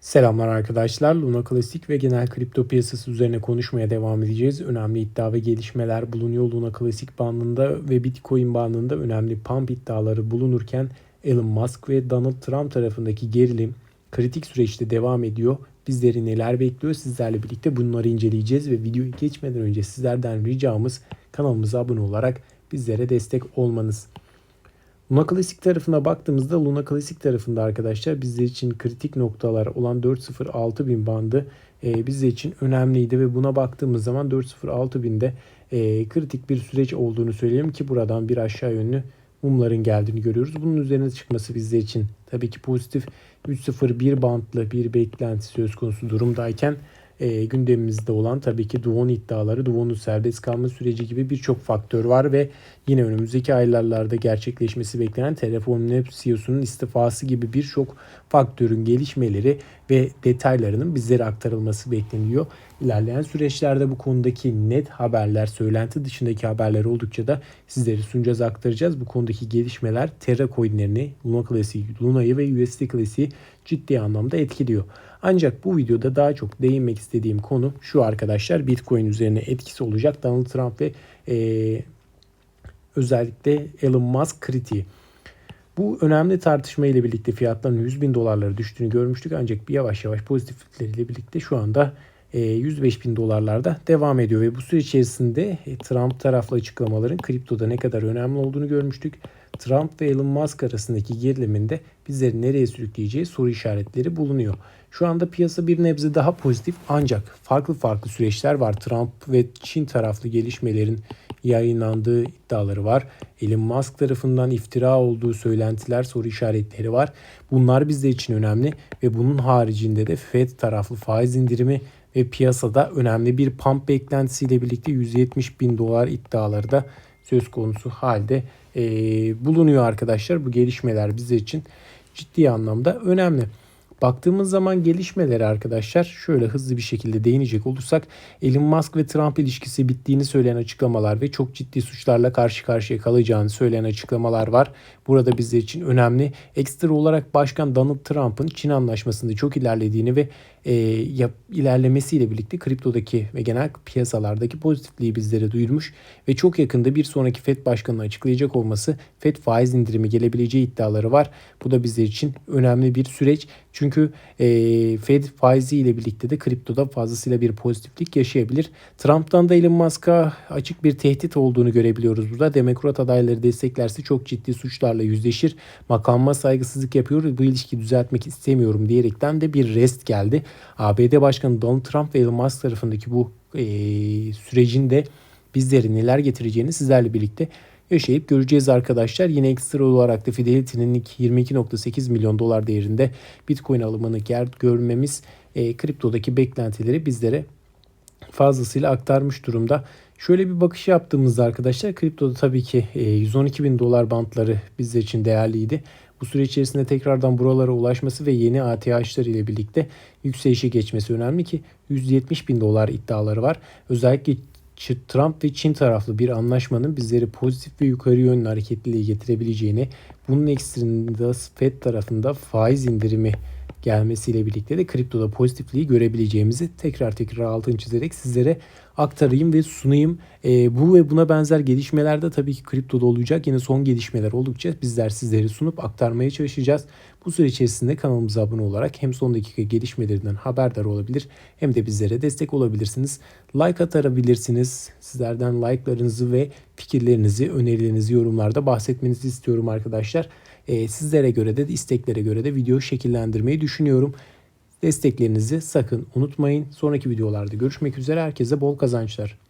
Selamlar arkadaşlar. Luna Klasik ve genel kripto piyasası üzerine konuşmaya devam edeceğiz. Önemli iddia ve gelişmeler bulunuyor Luna Klasik bandında ve Bitcoin bandında önemli pump iddiaları bulunurken Elon Musk ve Donald Trump tarafındaki gerilim kritik süreçte devam ediyor. Bizleri neler bekliyor sizlerle birlikte bunları inceleyeceğiz ve videoya geçmeden önce sizlerden ricamız kanalımıza abone olarak bizlere destek olmanız. Luna Classic tarafına baktığımızda Luna Classic tarafında arkadaşlar bizler için kritik noktalar olan 4.0-6000 bandı e, bizler için önemliydi ve buna baktığımız zaman 4.0-6000'de e, kritik bir süreç olduğunu söyleyelim ki buradan bir aşağı yönlü mumların geldiğini görüyoruz. Bunun üzerine çıkması bizler için tabii ki pozitif 3.01 bantlı bir beklenti söz konusu durumdayken e, gündemimizde olan tabii ki Duvon iddiaları, Duvon'un serbest kalma süreci gibi birçok faktör var ve yine önümüzdeki aylarlarda gerçekleşmesi beklenen Terraform CEO'sunun istifası gibi birçok faktörün gelişmeleri ve detaylarının bizlere aktarılması bekleniyor. İlerleyen süreçlerde bu konudaki net haberler, söylenti dışındaki haberler oldukça da sizlere sunacağız, aktaracağız. Bu konudaki gelişmeler Terra coinlerini, Luna Classic, Luna'yı ve USD Classic'i ciddi anlamda etkiliyor. Ancak bu videoda daha çok değinmek istediğim konu şu arkadaşlar. Bitcoin üzerine etkisi olacak. Donald Trump ve e, özellikle Elon Musk kritiği. Bu önemli tartışma ile birlikte fiyatların 100 bin dolarlara düştüğünü görmüştük. Ancak bir yavaş yavaş pozitiflikleriyle birlikte şu anda 105 e, bin dolarlarda devam ediyor. Ve bu süre içerisinde e, Trump taraflı açıklamaların kriptoda ne kadar önemli olduğunu görmüştük. Trump ve Elon Musk arasındaki geriliminde bizleri nereye sürükleyeceği soru işaretleri bulunuyor. Şu anda piyasa bir nebze daha pozitif ancak farklı farklı süreçler var. Trump ve Çin taraflı gelişmelerin yayınlandığı iddiaları var. Elon Musk tarafından iftira olduğu söylentiler, soru işaretleri var. Bunlar bizler için önemli ve bunun haricinde de Fed taraflı faiz indirimi ve piyasada önemli bir pump beklentisiyle birlikte 170 bin dolar iddiaları da söz konusu halde e, bulunuyor arkadaşlar. Bu gelişmeler bizler için ciddi anlamda önemli. Baktığımız zaman gelişmeleri arkadaşlar şöyle hızlı bir şekilde değinecek olursak Elon Musk ve Trump ilişkisi bittiğini söyleyen açıklamalar ve çok ciddi suçlarla karşı karşıya kalacağını söyleyen açıklamalar var. Burada bizler için önemli. Ekstra olarak Başkan Donald Trump'ın Çin anlaşmasında çok ilerlediğini ve e, yap, ilerlemesiyle birlikte kriptodaki ve genel piyasalardaki pozitifliği bizlere duyurmuş ve çok yakında bir sonraki FED başkanını açıklayacak olması FED faiz indirimi gelebileceği iddiaları var. Bu da bizler için önemli bir süreç. Çünkü e, Fed faizi ile birlikte de kriptoda fazlasıyla bir pozitiflik yaşayabilir. Trump'tan da Elon Musk'a açık bir tehdit olduğunu görebiliyoruz burada. Demokrat adayları desteklerse çok ciddi suçlarla yüzleşir. Makamıma saygısızlık yapıyor. Bu ilişkiyi düzeltmek istemiyorum diyerekten de bir rest geldi. ABD Başkanı Donald Trump ve Elon Musk tarafındaki bu e, sürecin de bizleri neler getireceğini sizlerle birlikte yaşayıp göreceğiz arkadaşlar. Yine ekstra olarak da Fidelity'nin 22.8 milyon dolar değerinde Bitcoin alımını görmemiz e, kriptodaki beklentileri bizlere fazlasıyla aktarmış durumda. Şöyle bir bakış yaptığımızda arkadaşlar kriptoda tabii ki 112 e, bin dolar bantları bizler için değerliydi. Bu süre içerisinde tekrardan buralara ulaşması ve yeni ATH'lar ile birlikte yükselişe geçmesi önemli ki 170 bin dolar iddiaları var. Özellikle Trump ve Çin taraflı bir anlaşmanın bizleri pozitif ve yukarı yönlü hareketliliğe getirebileceğini, bunun ekstreminde Fed tarafında faiz indirimi gelmesiyle birlikte de kriptoda pozitifliği görebileceğimizi tekrar tekrar altını çizerek sizlere aktarayım ve sunayım. E, bu ve buna benzer gelişmeler de tabii ki kriptoda olacak. Yine son gelişmeler oldukça bizler sizlere sunup aktarmaya çalışacağız. Bu süre içerisinde kanalımıza abone olarak hem son dakika gelişmelerinden haberdar olabilir hem de bizlere destek olabilirsiniz. Like atabilirsiniz. Sizlerden like'larınızı ve fikirlerinizi, önerilerinizi yorumlarda bahsetmenizi istiyorum arkadaşlar. E, sizlere göre de isteklere göre de video şekillendirmeyi düşünüyorum. Desteklerinizi sakın unutmayın. Sonraki videolarda görüşmek üzere. Herkese bol kazançlar.